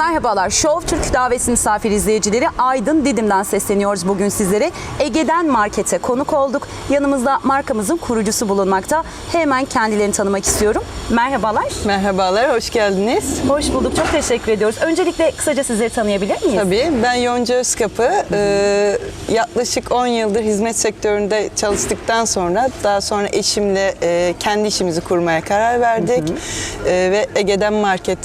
Merhabalar, Show Türk davetsiz misafir izleyicileri Aydın Didim'den sesleniyoruz bugün sizlere. Ege'den Market'e konuk olduk. Yanımızda markamızın kurucusu bulunmakta. Hemen kendilerini tanımak istiyorum. Merhabalar. Merhabalar, hoş geldiniz. Hoş bulduk, çok teşekkür ediyoruz. Öncelikle kısaca sizleri tanıyabilir miyiz? Tabii, ben Yonca Özkapı. Ee, yaklaşık 10 yıldır hizmet sektöründe çalıştıktan sonra, daha sonra eşimle e, kendi işimizi kurmaya karar verdik. Ee, ve Ege'den Market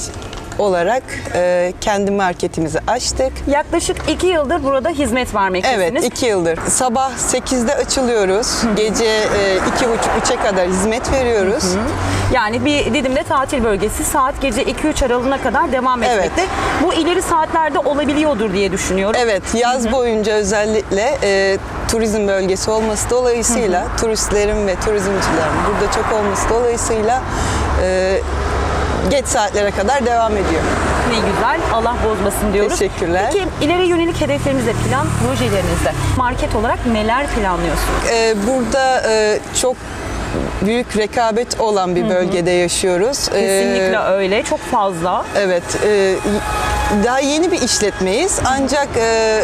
olarak e, kendi marketimizi açtık. Yaklaşık iki yıldır burada hizmet vermektesiniz. Evet, iki yıldır. Sabah 8'de açılıyoruz. Gece e, 2.30-3'e kadar hizmet veriyoruz. Yani bir Didim'de tatil bölgesi saat gece 2-3 aralığına kadar devam Evet. etmekte. Bu ileri saatlerde olabiliyordur diye düşünüyorum. Evet, yaz boyunca özellikle e, turizm bölgesi olması dolayısıyla turistlerin ve turizmcilerin burada çok olması dolayısıyla e, geç saatlere kadar devam ediyor. Ne güzel. Allah bozmasın diyoruz. Teşekkürler. Peki ileri yönelik hedeflerinizde, plan projelerinizde market olarak neler planlıyorsunuz? E, burada e, çok büyük rekabet olan bir bölgede yaşıyoruz. E, Kesinlikle öyle. Çok fazla. Evet, e, daha yeni bir işletmeyiz ancak e,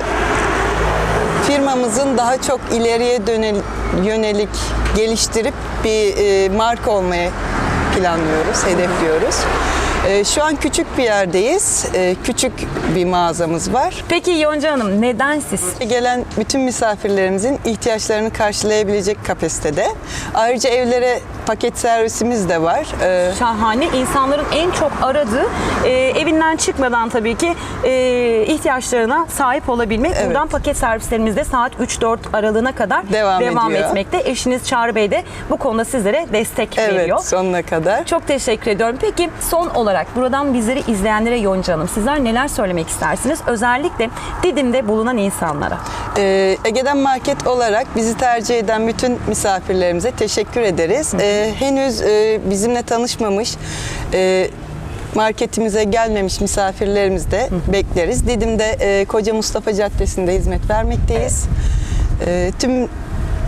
firmamızın daha çok ileriye dönel- yönelik geliştirip bir e, marka olmayı planlıyoruz, hedefliyoruz. E, şu an küçük bir yerdeyiz, e, küçük bir mağazamız var. Peki Yonca Hanım neden siz? Gelen bütün misafirlerimizin ihtiyaçlarını karşılayabilecek kapasitede. Ayrıca evlere paket servisimiz de var. E, Şahane. İnsanların en çok aradığı e, evinden çıkmadan tabii ki e, ihtiyaçlarına sahip olabilmek. Evet. Buradan paket servislerimizde saat 3-4 aralığına kadar Devam ediyor. etmekte. Eşiniz Çağrı Bey de bu konuda sizlere destek evet, veriyor. sonuna kadar. Çok teşekkür ediyorum. Peki son olarak buradan bizleri izleyenlere Yonca Hanım sizler neler söylemek istersiniz? Özellikle Didim'de bulunan insanlara. Ee, Ege'den Market olarak bizi tercih eden bütün misafirlerimize teşekkür ederiz. Ee, henüz e, bizimle tanışmamış, e, marketimize gelmemiş misafirlerimizi de bekleriz. Didim'de e, Koca Mustafa Caddesi'nde hizmet vermekteyiz. E, tüm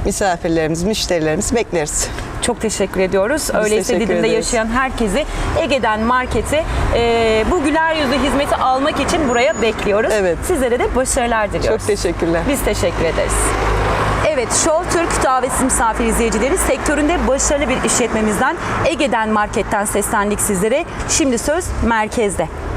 misafirlerimiz, müşterilerimizi bekleriz. Çok teşekkür ediyoruz. Öyleyse teşekkür Didim'de ederiz. yaşayan herkesi Ege'den markete e, bu güler yüzlü hizmeti almak için buraya bekliyoruz. Evet. Sizlere de başarılar diliyoruz. Çok teşekkürler. Biz teşekkür ederiz. Evet, Show Türk davetsiz misafir izleyicileri sektöründe başarılı bir işletmemizden Ege'den marketten seslendik sizlere. Şimdi söz merkezde.